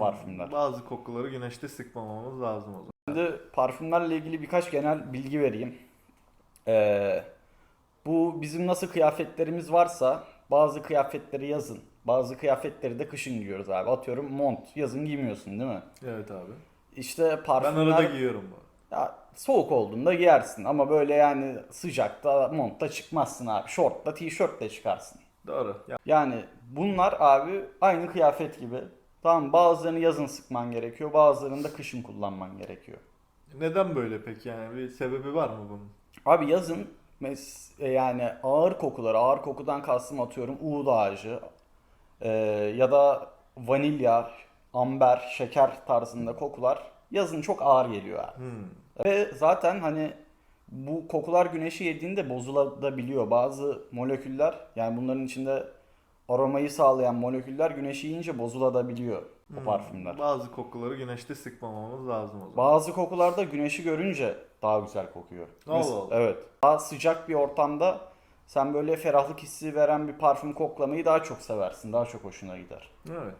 o parfümler. Bazı kokuları güneşte sıkmamamız lazım o zaman. Şimdi parfümlerle ilgili birkaç genel bilgi vereyim. Ee, bu bizim nasıl kıyafetlerimiz varsa bazı kıyafetleri yazın, bazı kıyafetleri de kışın giyiyoruz abi. Atıyorum mont, yazın giymiyorsun değil mi? Evet abi. İşte Ben parfümler arada giyiyorum bu. ya, soğuk olduğunda giyersin ama böyle yani sıcakta montta çıkmazsın abi. Şortla, tişörtle çıkarsın. Doğru. Ya, Yani bunlar abi aynı kıyafet gibi. Tamam bazılarını yazın sıkman gerekiyor, bazılarını da kışın kullanman gerekiyor. neden böyle peki yani? Bir sebebi var mı bunun? Abi yazın mes e, yani ağır kokular, ağır kokudan kastım atıyorum uğud ağacı e, ya da vanilya, amber, şeker tarzında kokular yazın çok ağır geliyor abi. Hmm. Ve zaten hani bu kokular güneşi yediğinde bozulabiliyor. Bazı moleküller yani bunların içinde aromayı sağlayan moleküller güneşi yiyince bozulabiliyor o Hmm. parfümler. Bazı kokuları güneşte sıkmamamız lazım o zaman. Bazı kokularda güneşi görünce daha güzel kokuyor. Allah Mes- Allah. Evet. Daha sıcak bir ortamda sen böyle ferahlık hissi veren bir parfüm koklamayı daha çok seversin. Daha çok hoşuna gider. Evet.